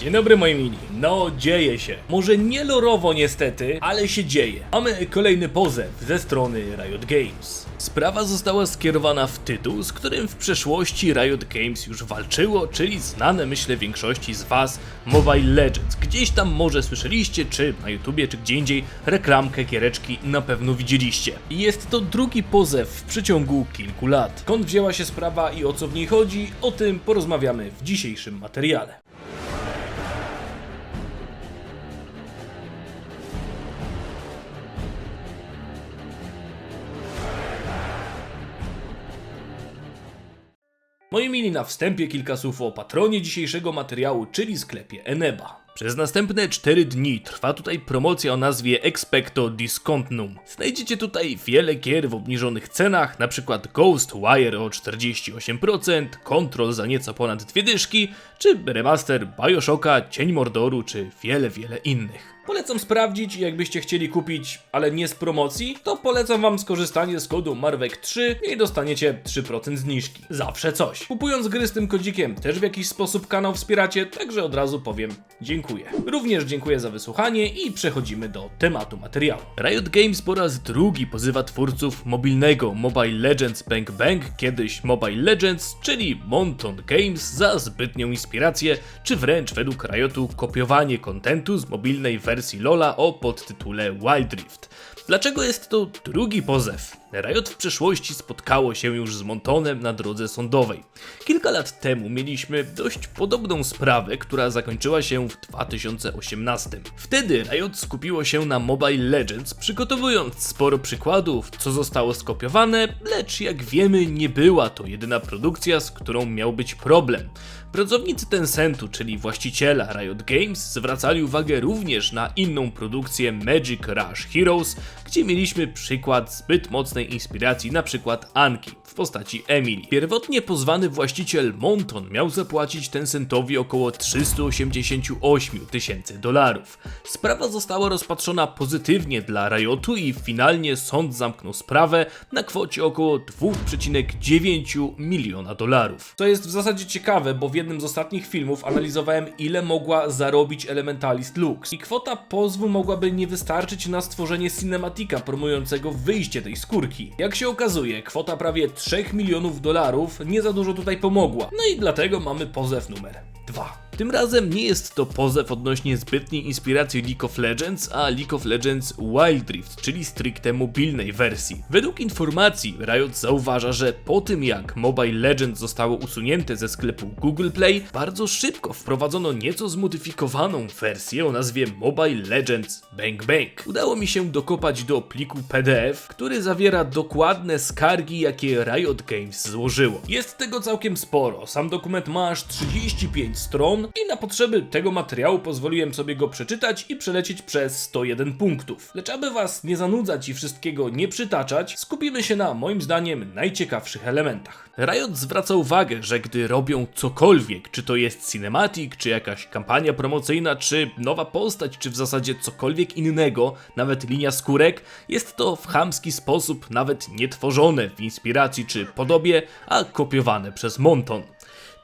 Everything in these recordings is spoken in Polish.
Dzień dobry moi mili. No dzieje się. Może nie lorowo niestety, ale się dzieje. Mamy kolejny pozew ze strony Riot Games. Sprawa została skierowana w tytuł, z którym w przeszłości Riot Games już walczyło, czyli znane myślę większości z was Mobile Legends. Gdzieś tam może słyszeliście, czy na YouTubie, czy gdzie indziej reklamkę giereczki na pewno widzieliście. I jest to drugi pozew w przeciągu kilku lat. Skąd wzięła się sprawa i o co w niej chodzi, o tym porozmawiamy w dzisiejszym materiale. Moi mili na wstępie kilka słów o patronie dzisiejszego materiału, czyli sklepie Eneba. Przez następne 4 dni trwa tutaj promocja o nazwie Expecto Discontinum. Znajdziecie tutaj wiele gier w obniżonych cenach, np. Ghostwire o 48%, Control za nieco ponad dwie dyszki, czy remaster Bioshocka, Cień Mordoru, czy wiele, wiele innych. Polecam sprawdzić jakbyście chcieli kupić, ale nie z promocji, to polecam wam skorzystanie z kodu MARWEK3 i dostaniecie 3% zniżki. Zawsze coś. Kupując gry z tym kodzikiem też w jakiś sposób kanał wspieracie, także od razu powiem dziękuję. Również dziękuję za wysłuchanie i przechodzimy do tematu materiału. Riot Games po raz drugi pozywa twórców mobilnego Mobile Legends Bang Bang, kiedyś Mobile Legends, czyli Monton Games za zbytnią inspirację, czy wręcz według Riotu kopiowanie kontentu z mobilnej wersji LoLa o podtytule Wild Rift. Dlaczego jest to drugi pozew? Riot w przeszłości spotkało się już z Montonem na drodze sądowej. Kilka lat temu mieliśmy dość podobną sprawę, która zakończyła się w 2018. Wtedy Riot skupiło się na Mobile Legends, przygotowując sporo przykładów, co zostało skopiowane, lecz jak wiemy nie była to jedyna produkcja, z którą miał być problem. Pracownicy Tencentu, czyli właściciela Riot Games, zwracali uwagę również na inną produkcję Magic Rush Heroes, gdzie mieliśmy przykład zbyt mocnej inspiracji, na przykład Anki w postaci Emily. Pierwotnie pozwany właściciel Monton miał zapłacić Tencentowi około 388 tysięcy dolarów. Sprawa została rozpatrzona pozytywnie dla Riotu i finalnie sąd zamknął sprawę na kwocie około 2,9 miliona dolarów. Co jest w zasadzie ciekawe, bo w jednym z ostatnich filmów analizowałem ile mogła zarobić Elementalist Lux i kwota pozwu mogłaby nie wystarczyć na stworzenie promującego wyjście tej skórki. Jak się okazuje, kwota prawie 3 milionów dolarów nie za dużo tutaj pomogła. No i dlatego mamy pozew numer 2. Tym razem nie jest to pozew odnośnie zbytniej inspiracji League of Legends, a League of Legends Wild Rift, czyli stricte mobilnej wersji. Według informacji Riot zauważa, że po tym jak Mobile Legends zostało usunięte ze sklepu Google Play, bardzo szybko wprowadzono nieco zmodyfikowaną wersję o nazwie Mobile Legends Bang Bang. Udało mi się dokopać do pliku PDF, który zawiera dokładne skargi, jakie Riot Games złożyło. Jest tego całkiem sporo. Sam dokument ma aż 35 stron i na potrzeby tego materiału pozwoliłem sobie go przeczytać i przelecieć przez 101 punktów. Lecz aby was nie zanudzać i wszystkiego nie przytaczać, skupimy się na moim zdaniem najciekawszych elementach. Riot zwraca uwagę, że gdy robią cokolwiek, czy to jest cinematic, czy jakaś kampania promocyjna, czy nowa postać, czy w zasadzie cokolwiek innego, nawet linia skórek, jest to w chamski sposób nawet nie tworzone w inspiracji czy podobie, a kopiowane przez Monton.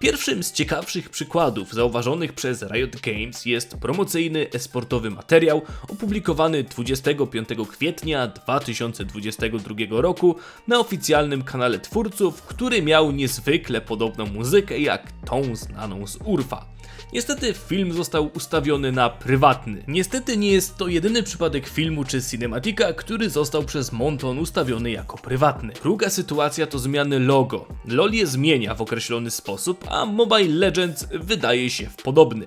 Pierwszym z ciekawszych przykładów zauważonych przez Riot Games jest promocyjny esportowy materiał opublikowany 25 kwietnia 2022 roku na oficjalnym kanale twórców, który miał niezwykle podobną muzykę jak tą znaną z Urfa. Niestety film został ustawiony na prywatny. Niestety nie jest to jedyny przypadek filmu czy cinematika, który został przez Monton ustawiony jako prywatny. Druga sytuacja to zmiany logo. LoL je zmienia w określony sposób, a Mobile Legends wydaje się w podobny.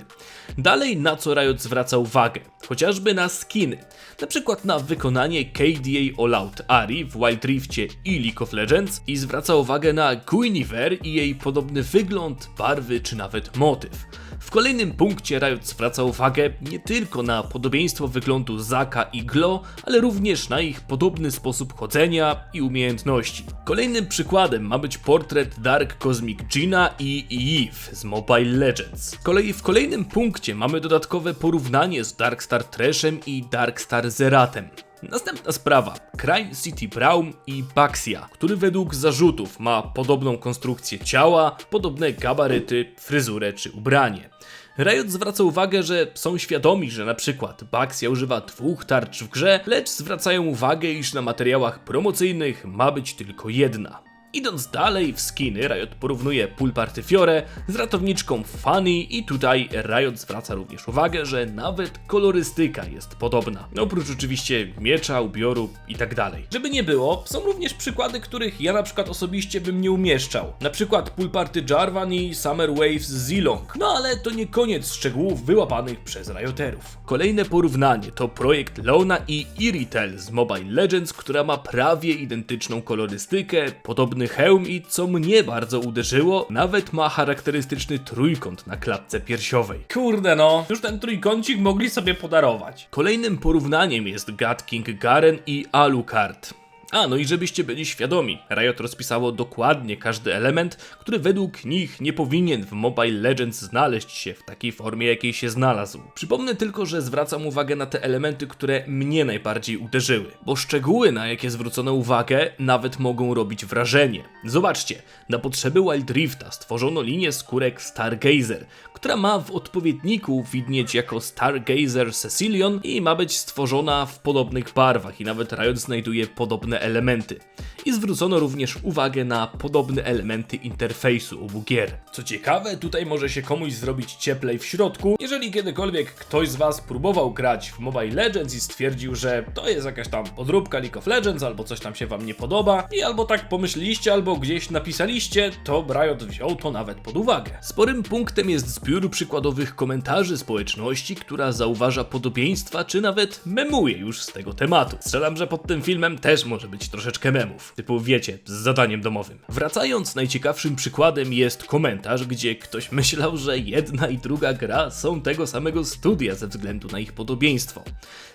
Dalej na co Riot zwraca uwagę, chociażby na skiny. Na przykład na wykonanie KDA All Out Ari w Wild Riftie i League of Legends i zwraca uwagę na Guinevere i jej podobny wygląd, barwy czy nawet motyw. W kolejnym punkcie Riot zwraca uwagę nie tylko na podobieństwo wyglądu Zaka i Glo, ale również na ich podobny sposób chodzenia i umiejętności. Kolejnym przykładem ma być portret Dark Cosmic Gina i Eve z Mobile Legends. Z kolei w kolejnym punkcie mamy dodatkowe porównanie z Darkstar Trashem i Darkstar Zeratem. Następna sprawa. Crime City Brown i Baxia, który według zarzutów ma podobną konstrukcję ciała, podobne gabaryty, fryzurę czy ubranie. Riot zwraca uwagę, że są świadomi, że na przykład Baxia używa dwóch tarcz w grze, lecz zwracają uwagę, iż na materiałach promocyjnych ma być tylko jedna. Idąc dalej w skiny, Riot porównuje Pool Party Fiore z ratowniczką Fanny i tutaj Riot zwraca również uwagę, że nawet kolorystyka jest podobna. No oprócz oczywiście miecza, ubioru i tak dalej. Żeby nie było, są również przykłady, których ja na przykład osobiście bym nie umieszczał. Na przykład Pool Party Jarvan i Summer Waves Zilong. No ale to nie koniec szczegółów wyłapanych przez Rioterów. Kolejne porównanie to projekt Lona i Iritel z Mobile Legends, która ma prawie identyczną kolorystykę, podobny hełm i co mnie bardzo uderzyło, nawet ma charakterystyczny trójkąt na klatce piersiowej. Kurde no, już ten trójkącik mogli sobie podarować. Kolejnym porównaniem jest God King Garen i Alucard. A, no i żebyście byli świadomi, Riot rozpisało dokładnie każdy element, który według nich nie powinien w Mobile Legends znaleźć się w takiej formie, jakiej się znalazł. Przypomnę tylko, że zwracam uwagę na te elementy, które mnie najbardziej uderzyły, bo szczegóły, na jakie zwrócono uwagę, nawet mogą robić wrażenie. Zobaczcie, na potrzeby Wild Rifta stworzono linię skórek Stargazer, która ma w odpowiedniku widnieć jako Stargazer Cecilion i ma być stworzona w podobnych barwach i nawet Riot znajduje podobne elementy. I zwrócono również uwagę na podobne elementy interfejsu obu gier. Co ciekawe, tutaj może się komuś zrobić cieplej w środku, jeżeli kiedykolwiek ktoś z Was próbował grać w Mobile Legends i stwierdził, że to jest jakaś tam podróbka League of Legends, albo coś tam się Wam nie podoba i albo tak pomyśleliście, albo gdzieś napisaliście, to Riot wziął to nawet pod uwagę. Sporym punktem jest zbiór przykładowych komentarzy społeczności, która zauważa podobieństwa, czy nawet memuje już z tego tematu. Strzelam, że pod tym filmem też może być troszeczkę memów, typu wiecie, z zadaniem domowym. Wracając, najciekawszym przykładem jest komentarz, gdzie ktoś myślał, że jedna i druga gra są tego samego studia ze względu na ich podobieństwo.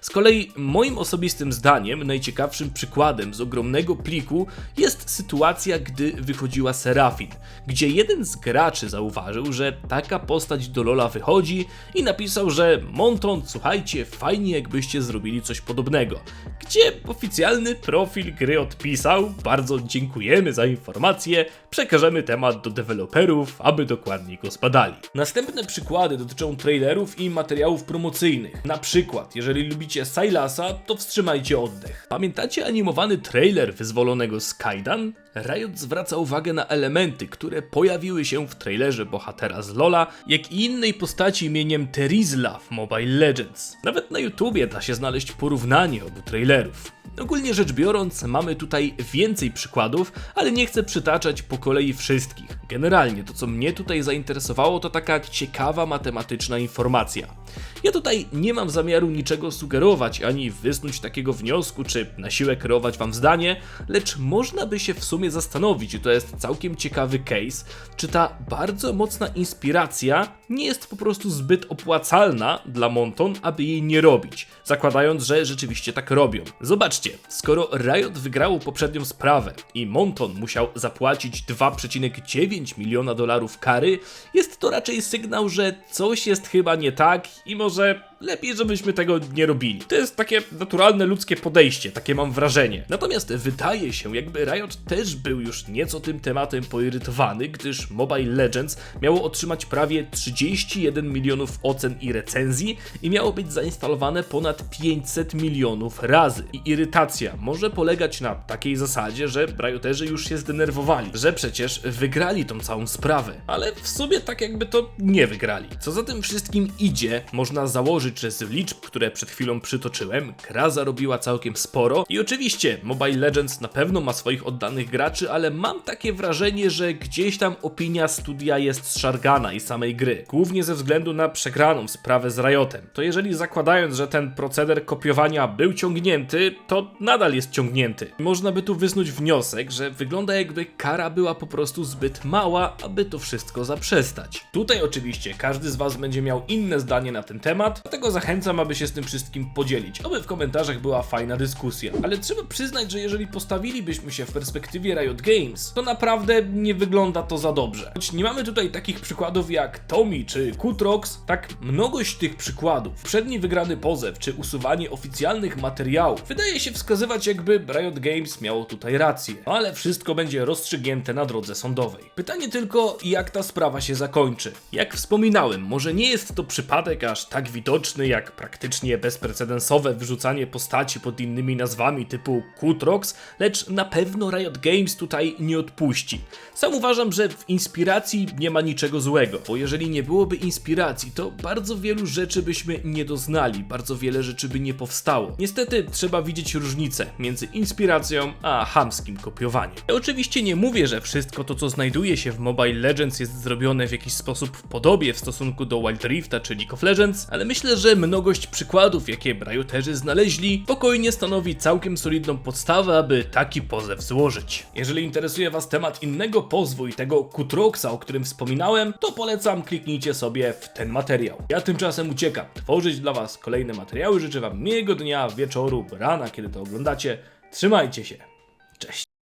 Z kolei moim osobistym zdaniem najciekawszym przykładem z ogromnego pliku jest sytuacja, gdy wychodziła Serafin, gdzie jeden z graczy zauważył, że taka postać do Lola wychodzi i napisał, że Monton, słuchajcie, fajnie jakbyście zrobili coś podobnego. Gdzie oficjalny profil gry odpisał, bardzo dziękujemy za informację, przekażemy temat do deweloperów, aby dokładniej go zbadali. Następne przykłady dotyczą trailerów i materiałów promocyjnych. Na przykład, jeżeli lubicie Silasa, to wstrzymajcie oddech. Pamiętacie animowany trailer wyzwolonego Skydan? Riot zwraca uwagę na elementy, które pojawiły się w trailerze bohatera z Lola, jak i innej postaci imieniem Terizla w Mobile Legends. Nawet na YouTubie da się znaleźć porównanie obu trailerów. Ogólnie rzecz biorąc, mamy tutaj więcej przykładów, ale nie chcę przytaczać po kolei wszystkich. Generalnie to, co mnie tutaj zainteresowało, to taka ciekawa matematyczna informacja. Ja tutaj nie mam zamiaru niczego sugerować, ani wysnuć takiego wniosku, czy na siłę kierować wam zdanie, lecz można by się w sumie zastanowić, i to jest całkiem ciekawy case, czy ta bardzo mocna inspiracja nie jest po prostu zbyt opłacalna dla Monton, aby jej nie robić, zakładając, że rzeczywiście tak robią. Zobaczcie, skoro Riot wygrało poprzednią sprawę i Monton musiał zapłacić 2,9 miliona dolarów kary, jest to raczej sygnał, że coś jest chyba nie tak i może lepiej, żebyśmy tego nie robili. To jest takie naturalne ludzkie podejście, takie mam wrażenie. Natomiast wydaje się, jakby Riot też był już nieco tym tematem poirytowany, gdyż Mobile Legends miało otrzymać prawie 31 milionów ocen i recenzji i miało być zainstalowane ponad 500 milionów razy. I irytacja może polegać na takiej zasadzie, że Rioterzy już się zdenerwowali, że przecież wygrali tą całą sprawę, ale w sumie tak jakby to nie wygrali. Co za tym wszystkim idzie, można założyć, że z liczb, które przed chwilą przytoczyłem, gra zarobiła całkiem sporo i oczywiście Mobile Legends na pewno ma swoich oddanych graczy, ale mam takie wrażenie, że gdzieś tam opinia studia jest szargana i samej gry, głównie ze względu na przegraną sprawę z Riotem. To jeżeli zakładając, że ten proceder kopiowania był ciągnięty, to nadal jest ciągnięty. Można by tu wysnuć wniosek, że wygląda jakby kara była po prostu zbyt mała, aby to wszystko zaprzestać. Tutaj oczywiście każdy z Was będzie miał inne zdanie na ten temat, dlatego Dlatego zachęcam, aby się z tym wszystkim podzielić, aby w komentarzach była fajna dyskusja. Ale trzeba przyznać, że jeżeli postawilibyśmy się w perspektywie Riot Games, to naprawdę nie wygląda to za dobrze. Choć nie mamy tutaj takich przykładów jak Tommy czy Kutrox, tak mnogość tych przykładów, przedni wygrany pozew czy usuwanie oficjalnych materiałów, wydaje się wskazywać jakby Riot Games miało tutaj rację. No ale wszystko będzie rozstrzygnięte na drodze sądowej. Pytanie tylko, jak ta sprawa się zakończy. Jak wspominałem, może nie jest to przypadek aż tak widoczny jak praktycznie bezprecedensowe wyrzucanie postaci pod innymi nazwami typu Kutrox, lecz na pewno Riot Games tutaj nie odpuści. Sam uważam, że w inspiracji nie ma niczego złego, bo jeżeli nie byłoby inspiracji, to bardzo wielu rzeczy byśmy nie doznali, bardzo wiele rzeczy by nie powstało. Niestety trzeba widzieć różnicę między inspiracją a chamskim kopiowaniem. Ja oczywiście nie mówię, że wszystko to, co znajduje się w Mobile Legends jest zrobione w jakiś sposób w podobie w stosunku do Wild Rifta czy League of Legends, ale myślę, że mnogość przykładów, jakie Rioterzy znaleźli, spokojnie stanowi całkiem solidną podstawę, aby taki pozew złożyć. Jeżeli interesuje Was temat innego pozwu i tego Kutroxa, o którym wspominałem, to polecam kliknijcie sobie w ten materiał. Ja tymczasem uciekam. Tworzyć dla Was kolejne materiały. Życzę Wam miłego dnia, wieczoru, rana, kiedy to oglądacie. Trzymajcie się. Cześć.